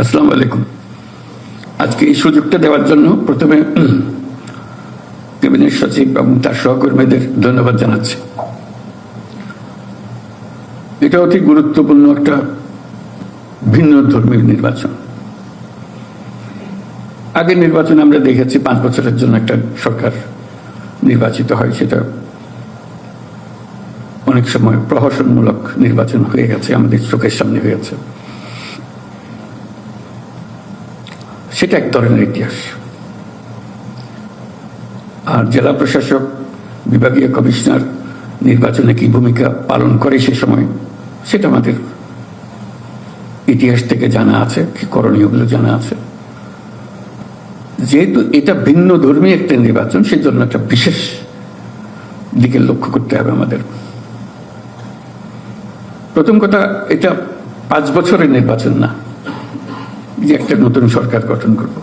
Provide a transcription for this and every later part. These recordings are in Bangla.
আসসালামু আলাইকুম। আজকে এই সুযোগটা দেওয়ার জন্য প্রথমে ক্যাবিনেট সচিব এবং তার সহকর্মীদের ধন্যবাদ জানাচ্ছি। এটা অতি গুরুত্বপূর্ণ একটা ভিন্ন ধর্মীয় নির্বাচন। আগের নির্বাচনে আমরা দেখেছি পাঁচ বছরের জন্য একটা সরকার নির্বাচিত হয়, সেটা অনেক সময় প্রহসনমূলক নির্বাচন হয়ে গেছে, আমাদের চোখের সামনে হয়ে গেছে সেটা এক ধরনের ইতিহাস। আর জেলা প্রশাসক, বিভাগীয় কমিশনার নির্বাচনে কি ভূমিকা পালন করে সে সময়, সেটা আমাদের ইতিহাস থেকে জানা আছে, কি করণীয়গুলো জানা আছে। যেহেতু এটা ভিন্ন ধর্মী একটা নির্বাচন, সেজন্য একটা বিশেষ দিকে লক্ষ্য করতে হবে আমাদের। প্রথম কথা, এটা পাঁচ বছরের নির্বাচন না। যে একটা নতুন সরকার গঠন করব।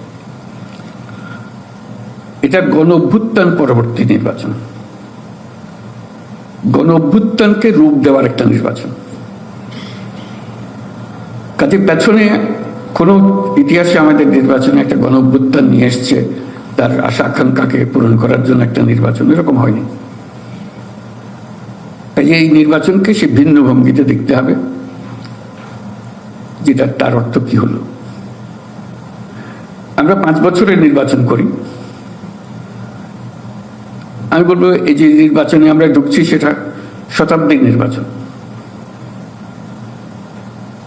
এটা গণ অভ্যুত্থান পরবর্তী নির্বাচন। গণ অভ্যুত্থানকে রূপ দেওয়ার একটা নির্বাচন। কাজে পেছনে কোনো ইতিহাসে আমাদের নির্বাচনে একটা গণ অভ্যুত্থান নিয়ে এসছে, তার আশা আকাঙ্ক্ষাকে পূরণ করার জন্য একটা নির্বাচন, এরকম হয়নি। তাই এই নির্বাচনকে সে ভিন্ন ভঙ্গিতে দেখতে হবে যেটা তার অর্থ কি হলো? আমরা পাঁচ বছরের নির্বাচন করি। আমি বলব, এই যে নির্বাচনে আমরা ঢুকছি, সেটা শতাব্দীর নির্বাচন।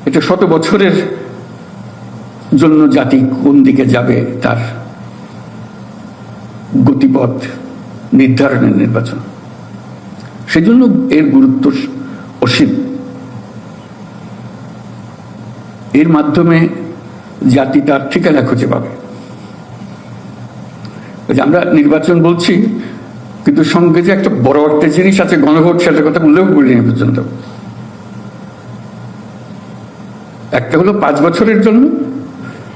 এটা শত বছরের জন্য জাতি কোন দিকে যাবে, তার গতিপথ নির্ধারণের নির্বাচন। সেজন্য এর গুরুত্ব অসীম। এর মাধ্যমে জাতি তার ঠিকানা খুঁজে পাবে। আমরা নির্বাচন বলছি, কিন্তু সঙ্গে যে একটা বড় একটা জিনিস আছে, গণভোট, সেটার কথা উল্লেখ করিনি পর্যন্ত। একটা হলো পাঁচ বছরের জন্য,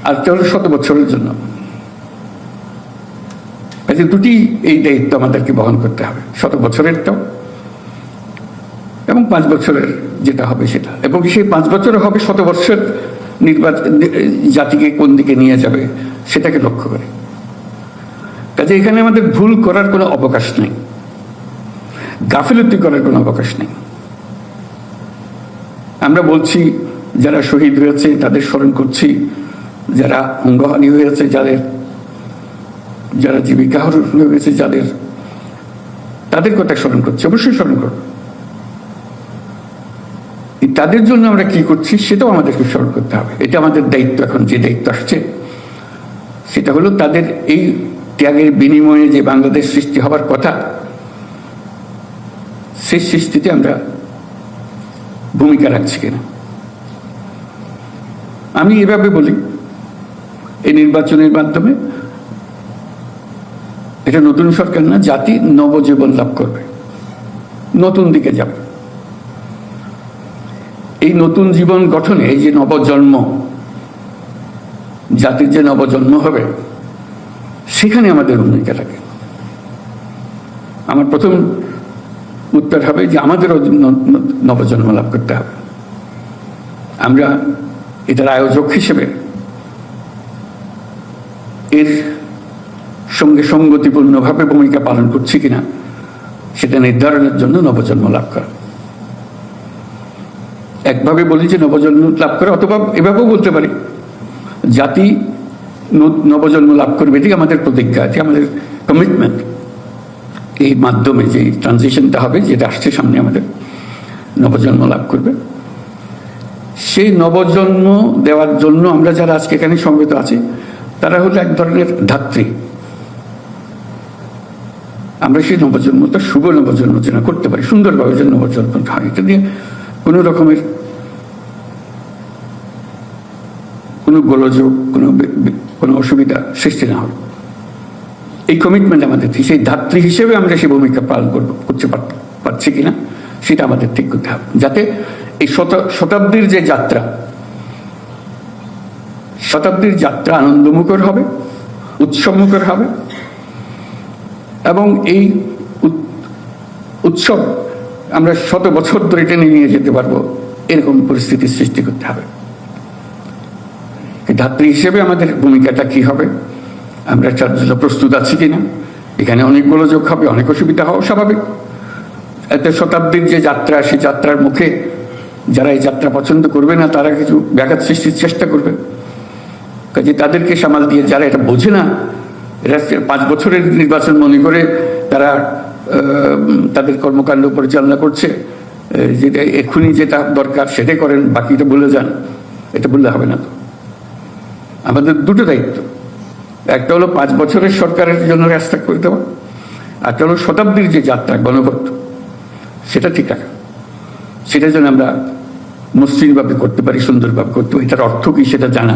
আর একটা হলো শত বছরের জন্য। কাজে দুটি এই দায়িত্ব আমাদেরকে বহন করতে হবে, শত বছরেরটাও এবং পাঁচ বছরের যেটা হবে সেটা। এবং সেই পাঁচ বছরে হবে শত বছর নির্বাচন, জাতিকে কোন দিকে নিয়ে যাবে, সেটাকে লক্ষ্য করে। কাজে এখানে আমাদের ভুল করার কোনো অবকাশ নেই। গাফিলতি করার কোনো অবকাশ নেই। আমরা বলছি, যারা শহীদ হয়েছে তাদের স্মরণ করছি, যারা অঙ্গহানি হয়েছে যাদের, যারা জীবিকা হয়েছে যাদের, তাদের কথা স্মরণ করছি, অবশ্যই স্মরণ করব। তাদের জন্য আমরা কি করছি সেটাও আমাদেরকে স্মরণ করতে হবে। এটা আমাদের দায়িত্ব এখন, যে দায়িত্ব আসছে, সেটা হলো তাদের এই ত্যাগের বিনিময়ে যে বাংলাদেশ সৃষ্টি হবার কথা, সেই সৃষ্টিতে আমরা ভূমিকা রাখছি কিনা? আমি এভাবে বলি, এই নির্বাচনের মাধ্যমে এটা নতুন সরকার না, জাতি নবজীবন লাভ করবে, নতুন দিকে যাবে। এই নতুন জীবন গঠনে এই যে নবজন্ম, জাতির যে নবজন্ম হবে সেখানে আমাদের ভূমিকা থাকে। আমার প্রথম উত্তর হবে যে আমাদেরও নবজন্ম লাভ করতে হবে। আমরা এটার আয়োজক হিসেবে এর সঙ্গে সঙ্গতিপূর্ণভাবে ভূমিকা পালন করছি কিনা, সেটা নির্ধারণের জন্য নবজন্ম লাভ করা। একভাবে বলি যে নবজন্ম লাভ করে, অথবা এভাবেও বলতে পারি। জাতি নবজন্ম লাভ করবে এটি আমাদের প্রতিজ্ঞা এটি আমাদের কমিটমেন্ট এই মাধ্যমে যে ট্রানজিশনটা হবে, যেটা আসছে সামনে আমাদের, নবজন্ম লাভ করবে। সেই নবজন্ম দেওয়ার জন্য আমরা যারা আজকে এখানে সমবেত আছি, তারা হলো এক ধরনের ধাত্রী। আমরা সেই নবজন্মটা শুভ নবজন্ম যেন করতে পারি, সুন্দরভাবে যেন নবজন্মটা হয়। এটা দিয়ে কোনো রকমের কোনো গোলযোগ কোনো কোনো অসুবিধা সৃষ্টি না হবে এই কমিটমেন্ট আমাদের সেই ধাত্রী হিসেবে আমরা সেই ভূমিকা পালন করব, করতে পারছি কিনা, সেটা আমাদের ঠিক করতে হবে। যাতে এই শতাব্দীর যে যাত্রা, শতাব্দীর যাত্রা আনন্দমুখর হবে, উৎসবমুখর হবে, এবং এই উৎসব আমরা শত বছর ধরে টেনে নিয়ে যেতে পারব, এরকম পরিস্থিতির সৃষ্টি করতে হবে। ধাত্রী হিসেবে আমাদের ভূমিকাটা কি হবে? আমরা তার জন্য প্রস্তুত আছি কিনা? এখানে অনেক গোলযোগ হবে, অনেক অসুবিধা হওয়া স্বাভাবিক। এত শতাব্দীর যে যাত্রা, সেই যাত্রার মুখে যারা এই যাত্রা পছন্দ করবে না, তারা কিছু ব্যাঘাত সৃষ্টির চেষ্টা করবে। কাজে তাদেরকে সামাল দিয়ে যারা এটা বোঝে না, এরা পাঁচ বছরের নির্বাচন মনে করে তারা তাদের কর্মকাণ্ড পরিচালনা করছে। যেটা এক্ষুনি যেটা দরকার সেটাই করেন, বাকিটা ভুলে যান। এটা বললে হবে না তো। আমাদের দুটো দায়িত্ব। একটা হলো পাঁচ বছরের সরকারের জন্য রাস্তা করে দেওয়া একটা হলো শতাব্দীর যে যাত্রা, গণভোট। সেটা ঠিক রাখা। সেটা যেন আমরা মসৃণভাবে করতে পারি, সুন্দরভাবে করতে পারি এটার অর্থ কি সেটা জানা।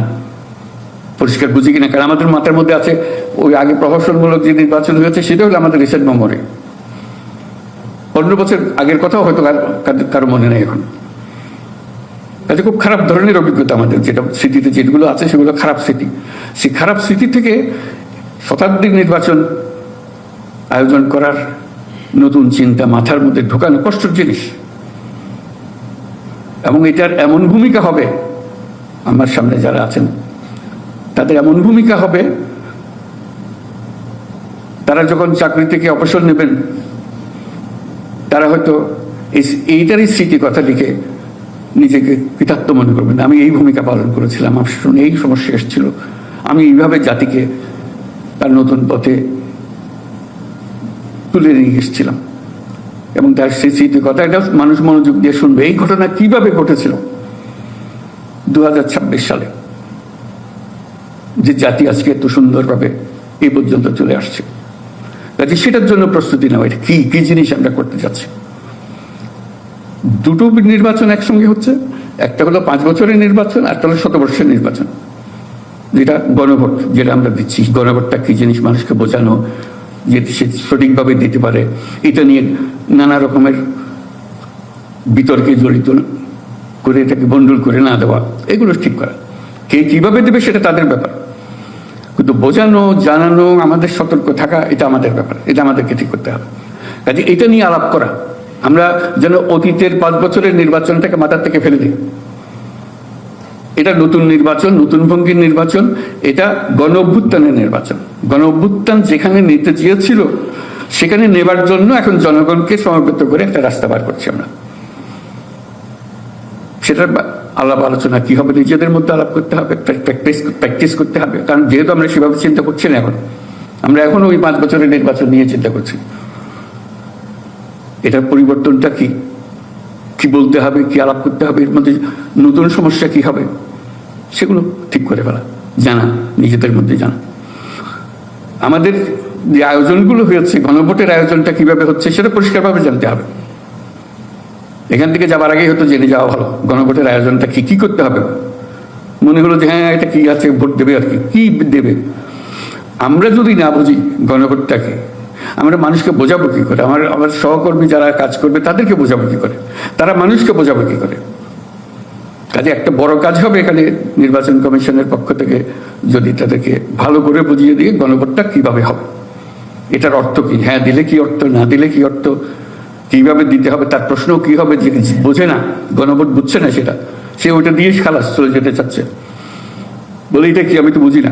পরিষ্কার বুঝি কিনা? কারণ আমাদের মাথার মধ্যে আছে, ওই আগে প্রহসনমূলক যে নির্বাচন হয়েছে, সেটা হলো আমাদের রিসেন্ট মেমোরি পনেরো বছর আগের কথাও হয়তো কারও মনে নেই এখন। কাজে খুব খারাপ ধরনের অভিজ্ঞতা আমাদের, যেটা স্মৃতিতে যেগুলো আছে সেগুলো খারাপ স্মৃতি সেই খারাপ স্মৃতি থেকে শতাব্দীর নির্বাচন আয়োজন করার নতুন চিন্তা মাথার মধ্যে ঢোকানো কষ্টের জিনিস। এবং এটার এমন ভূমিকা হবে, আমার সামনে যারা আছেন, তাদের এমন ভূমিকা হবে, তারা যখন চাকরি থেকে অবসর নেবেন, তারা হয়তো এই- এইটারই স্মৃতি কথা লিখে নিজেকে কৃতার্থ মনে করবেন। আমি এই ভূমিকা পালন করেছিলাম। আমার শুনে এই সমস্যা এসেছিল। আমি এইভাবে জাতিকে তার নতুন পথে তুলে নিয়ে এসেছিলাম। এবং তার সেই স্মৃতি কথা এটা মানুষ মনোযোগ দিয়ে শুনবে। এই ঘটনা কীভাবে ঘটেছিল? দু হাজার ছাব্বিশ সালে যে জাতি আজকে এত সুন্দরভাবে এই পর্যন্ত চলে আসছে। কাজে সেটার জন্য প্রস্তুতি নেওয়া, এটা কি কি জিনিস আমরা করতে যাচ্ছি? দুটো নির্বাচন একসঙ্গে হচ্ছে, একটা হলো পাঁচ বছরের নির্বাচন একটা হলো শতবর্ষের নির্বাচন। যেটা গণভোট, যেটা আমরা দিচ্ছি। গণভোটটা কি জিনিস মানুষকে বোঝানো, যে সে সঠিকভাবে দিতে পারে, এটা নিয়ে নানা রকমের বিতর্কে জড়িত করে এটাকে বন্ডল করে না দেওয়া, এগুলো ঠিক করা। কে কীভাবে দেবে সেটা তাদের ব্যাপার। কিন্তু বোঝানো, জানানো, আমাদের সতর্ক থাকা, এটা আমাদের ব্যাপার, এটা আমাদেরকে ঠিক করতে হবে। কাজে এটা নিয়ে আলাপ করা আমরা যেন অতীতের পাঁচ বছরের নির্বাচনটাকে মাথার থেকে ফেলে দিই। এটা নতুন নির্বাচন, নতুন ভঙ্গির নির্বাচন, এটা গণ অভ্যুত্থানের নির্বাচন। গণ অভ্যুত্থান যেখানে নিতে চেয়েছিল, সেখানে নেবার জন্য এখন জনগণকে সমবেত করে একটা রাস্তা বার করছি আমরা। সেটার বা- আলাপ আলোচনা কি হবে? নিজেদের মধ্যে আলাপ করতে হবে প্র্যাকটিস প্র্যাকটিস করতে হবে। কারণ যেহেতু আমরা সেভাবে চিন্তা করছি না এখন, আমরা এখন ওই পাঁচ বছরের নির্বাচন নিয়ে চিন্তা করছি। এটার পরিবর্তনটা কি? কি বলতে হবে? কি আলাপ করতে হবে? এর মধ্যে নতুন সমস্যা কি হবে? সেগুলো ঠিক করে ফেলা। জানা, নিজেদের মধ্যে জানা। আমাদের যে আয়োজনগুলো হয়েছে গণভোটের আয়োজনটা কীভাবে হচ্ছে, সেটা পরিষ্কারভাবে জানতে হবে। এখান থেকে যাবার আগেই হয়তো জেনে যাওয়া ভালো গণভোটের আয়োজনটা কি কি করতে হবে? মনে হলো যে হ্যাঁ এটা কি আছে, ভোট দেবে আর কি। কি দেবে? আমরা যদি না বুঝি গণভোটটাকে আমরা মানুষকে বোঝাবো কি করে? আমার আমার সহকর্মী যারা কাজ করবে, তাদেরকে বোঝাবো কি করে? তারা মানুষকে বোঝাবো কি করে? কাজে একটা বড় কাজ হবে এখানে নির্বাচন কমিশনের পক্ষ থেকে, যদি তাদেরকে ভালো করে বুঝিয়ে দিয়ে গণভোটটা কীভাবে হবে? এটার অর্থ কি? হ্যাঁ দিলে কি অর্থ? না দিলে কি অর্থ? কীভাবে দিতে হবে? তার প্রশ্ন কি হবে? যে বোঝে না, গণভোট বুঝছে না সেটা। সে ওইটা দিয়ে খালাস, চলে যেতে চাচ্ছে। বলে এটা কি? আমি তো বুঝি না।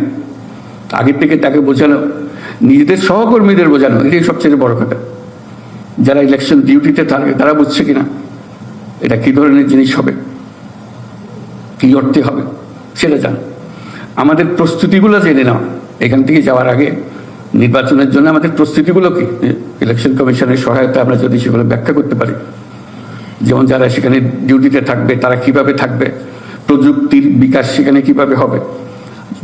আগের থেকে তাকে বোঝানো নিজেদের সহকর্মীদের বোঝানো, এটাই সবচেয়ে বড় কথা। যারা ইলেকশন ডিউটিতে থাকে তারা বুঝছে কিনা, এটা কি ধরনের জিনিস হবে, কি অর্থে হবে, সেটা জান। আমাদের প্রস্তুতিগুলো জেনে নাও। এখান থেকে যাওয়ার আগে নির্বাচনের জন্য আমাদের প্রস্তুতিগুলো কি? ইলেকশন কমিশনের সহায়তা আমরা যদি সেগুলো ব্যাখ্যা করতে পারি। যেমন যারা সেখানে ডিউটিতে থাকবে, তারা কীভাবে থাকবে, প্রযুক্তির বিকাশ সেখানে কীভাবে হবে,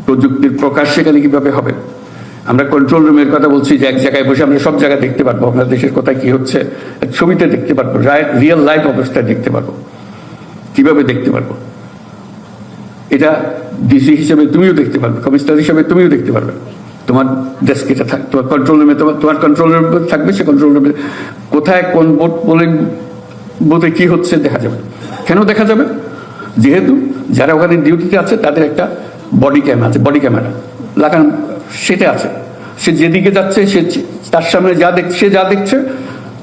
প্রযুক্তির প্রকাশ সেখানে কীভাবে হবে আমরা কন্ট্রোল রুমের কথা বলছি যে এক জায়গায় বসে আমরা সব জায়গায় দেখতে পারব, আপনার দেশের কোথায় কি হচ্ছে ছবিতে দেখতে পারব রিয়েল লাইফ অবস্থায় দেখতে পারব। কীভাবে দেখতে পারব? এটা ডিসি হিসেবে তুমিও দেখতে পারবে কমিশনার হিসেবে তুমিও দেখতে পারবে। তোমার ডেস্ক এটা থাক, তোমার কন্ট্রোল রুমে তোমার তোমার কন্ট্রোল রুম থাকবে, সে কন্ট্রোল রুমে কোথায় কোন বোট বলে বোধে কি হচ্ছে দেখা যাবে। কেন দেখা যাবে? যেহেতু যারা ওখানে ডিউটিতে আছে, তাদের একটা বডি ক্যামেরা আছে বডি ক্যামেরা লাগানো সেটা আছে। সে যেদিকে যাচ্ছে, সে তার সামনে যা দেখছে সে যা দেখছে,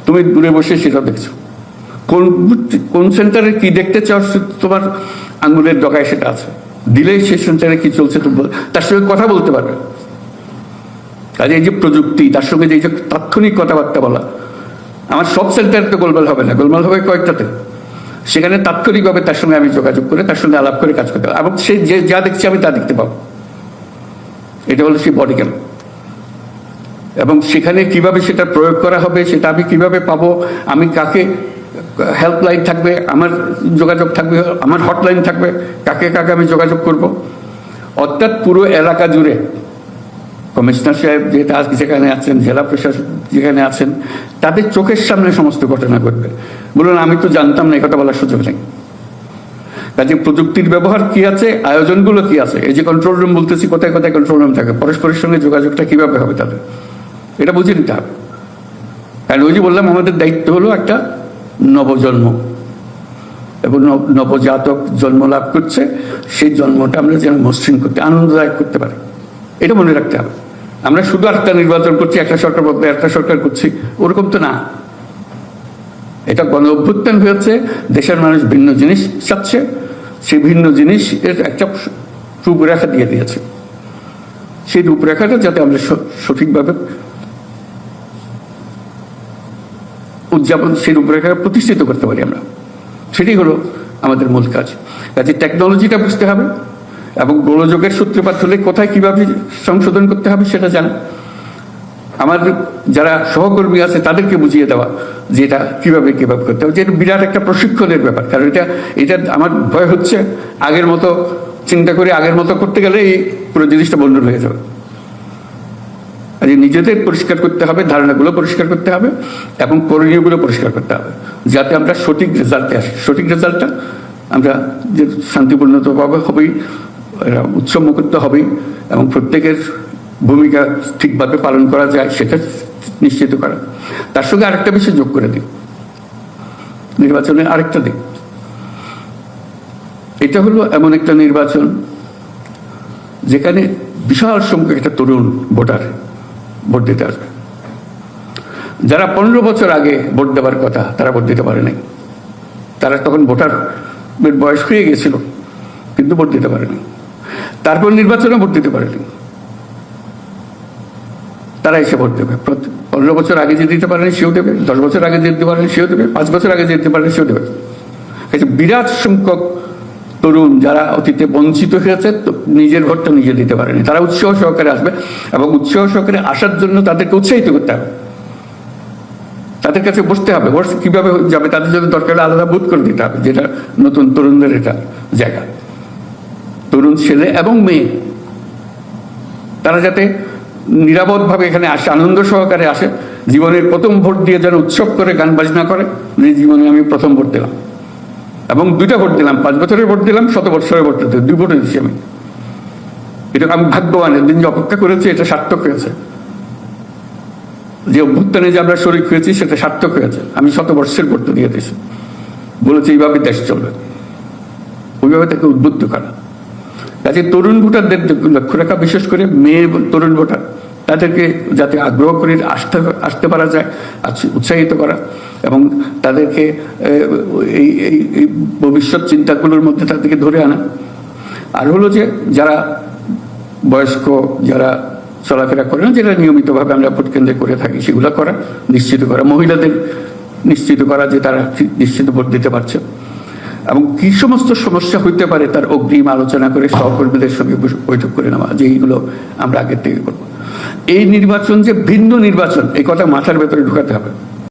তুমি দূরে বসে সেটা দেখছ। কোন কোন সেন্টারে কি দেখতে চাও তোমার আঙ্গুলের ডগায় সেটা আছে। দিলে সে সেন্টারে কি চলছে তার সঙ্গে কথা বলতে পারবে। কাজে এই যে প্রযুক্তি, তার সঙ্গে যে তাৎক্ষণিক কথাবার্তা বলা, আমার সব সেন্টারে তো গোলমাল হবে না। গোলমাল হবে কয়েকটাতে। সেখানে তাৎক্ষণিকভাবে তার সঙ্গে আমি যোগাযোগ করে, তার সঙ্গে আলাপ করে কাজ করতে পারব। এবং সে যে যা দেখছি আমি তা দেখতে পাবো। এটা হলো সেই বডি ক্যাম এবং সেখানে কীভাবে সেটা প্রয়োগ করা হবে, সেটা আমি কীভাবে পাবো, আমি কাকে হেল্পলাইন থাকবে, আমার যোগাযোগ থাকবে, আমার হটলাইন থাকবে, কাকে কাকে আমি যোগাযোগ করব। অর্থাৎ পুরো এলাকা জুড়ে কমিশনার সাহেব যেটা আজকে যেখানে আছেন, জেলা প্রশাসক যেখানে আছেন, তাদের চোখের সামনে সমস্ত ঘটনা ঘটবে। বলুন, আমি তো জানতাম না, এই কথা বলার সুযোগ নেই। কাজে প্রযুক্তির ব্যবহার কি আছে? আয়োজনগুলো কি আছে? এই যে কন্ট্রোল রুম বলতেছি, কোথায় কোথায় কন্ট্রোল রুম থাকে? পরস্পরের সঙ্গে যোগাযোগটা কীভাবে হবে তাদের? এটা বুঝে নিতে হবে। কারণ ওই যে বললাম, আমাদের দায়িত্ব হলো একটা নবজন্ম। এবং নব- নবজাতক জন্ম লাভ করছে, সেই জন্মটা আমরা যেন মসৃণ করতে, আনন্দদায়ক করতে পারি। এটা মনে রাখতে হবে। আমরা শুধু একটা নির্বাচন করছি, একটা সরকার বদলে একটা সরকার করছি, ওরকম তো না। এটা গণ অভ্যুত্থান হয়েছে, দেশের মানুষ ভিন্ন জিনিস চাচ্ছে সেই ভিন্ন জিনিস এর একটা রূপরেখা দিয়ে দিয়েছে। সেই রূপরেখাটা যাতে আমরা স- সঠিকভাবে উদযাপন, সেই রূপরেখা প্রতিষ্ঠিত করতে পারি আমরা। সেটাই হলো আমাদের মূল কাজ। কাজে টেকনোলজিটা বুঝতে হবে এবং গোলযোগের সূত্রপাত হলে কোথায় কীভাবে সংশোধন করতে হবে সেটা জানা। আমার যারা সহকর্মী আছে, তাদেরকে বুঝিয়ে দেওয়া যে এটা কীভাবে কীভাবে করতে হবে। যেটা বিরাট একটা প্রশিক্ষণের ব্যাপার। কারণ এটা এটা আমার ভয় হচ্ছে, আগের মতো চিন্তা করে আগের মতো করতে গেলে এই পুরো জিনিসটা বন্ধ হয়ে যাবে। কাজে নিজেদের পরিষ্কার করতে হবে, ধারণাগুলো পরিষ্কার করতে হবে, এবং করণীয়গুলো পরিষ্কার করতে হবে। যাতে আমরা সঠিক রেজাল্টে আসি। সঠিক রেজাল্টটা আমরা যে শান্তিপূর্ণভাবে হবেই উৎসব মুক্ত হবেই, এবং প্রত্যেকের ভূমিকা ঠিকভাবে পালন করা যায়, সেটা নিশ্চিত করা। তার সঙ্গে আরেকটা বিষয় যোগ করে দিই। নির্বাচনের আরেকটা দিক। এটা হলো এমন একটা নির্বাচন যেখানে বিশাল সংখ্যক একটা তরুণ ভোটার, ভোট দিতে আসবে। যারা পনেরো বছর আগে ভোট দেওয়ার কথা, তারা ভোট দিতে পারে নাই। তারা তখন ভোটার বয়স হয়ে গেছিল, কিন্তু ভোট দিতে পারেনি। তারপর নির্বাচনে ভোট দিতে পারেনি। তারা এসে ভোট দেবে। পনেরো বছর আগে যে দিতে পারেনি, সেও দেবে। দশ বছর আগে যে দিতে পারেনি, সেও দেবে। পাঁচ বছর আগে যে দিতে পারেনি, সেও দেবে। বিরাট সংখ্যক তরুণ যারা অতীতে বঞ্চিত হয়েছে নিজের ভোটটা নিজে দিতে পারেনি। তারা উৎসাহ সহকারে আসবে এবং উৎসাহ সহকারে আসার জন্য তাদেরকে উৎসাহিত করতে হবে। তাদের কাছে বসতে হবে। বসে কীভাবে যাবে, তাদের জন্য দরকার আলাদা বুথ করে দিতে হবে, যেটা নতুন তরুণদের এটা জায়গা। তরুণ ছেলে এবং মেয়ে, তারা যাতে নিরাপদভাবে এখানে আসে, আনন্দ সহকারে আসে। জীবনের প্রথম ভোট দিয়ে যেন উৎসব করে, গান বাজনা করে যে জীবনে আমি প্রথম ভোট দিলাম। এবং দুইটা ভোট দিলাম, পাঁচ বছরের ভোট দিলাম, শত বছরের ভোট দিতে দুই ভোটে দিচ্ছি আমি এটা আমি ভাগ্যবান দিন যে অপেক্ষা করেছি, এটা সার্থক হয়েছে। যে অভ্যুত্থানে যে আমরা শরিক হয়েছি, সেটা সার্থক হয়েছে। আমি শত বর্ষের ভোট দিয়ে দিয়েছি। বলেছি, এইভাবে দেশ চলবে। ওইভাবে তাকে উদ্বুদ্ধ করা। কাজে তরুণ ভোটারদের লক্ষ্য রাখা, বিশেষ করে মেয়ে তরুণ ভোটার, তাদেরকে যাতে আগ্রহ করে আসতে আসতে পারা যায় উৎসাহিত করা এবং তাদেরকে এই এই ভবিষ্যৎ চিন্তাগুলোর মধ্যে তাদেরকে ধরে আনা। আর হলো যে, যারা বয়স্ক, যারা চলাফেরা করে না, যেটা নিয়মিতভাবে আমরা ভোট কেন্দ্রে করে থাকি, সেগুলো করা, নিশ্চিত করা। মহিলাদের নিশ্চিত করা যে তারা নিশ্চিত ভোট দিতে পারছে। এবং কি সমস্ত সমস্যা হইতে পারে তার অগ্রিম আলোচনা করে সহকর্মীদের সঙ্গে বৈঠক করে নেওয়া, যে এইগুলো আমরা আগের থেকে করব। এই নির্বাচন যে ভিন্ন নির্বাচন, এই কথা মাথার ভেতরে ঢুকাতে হবে।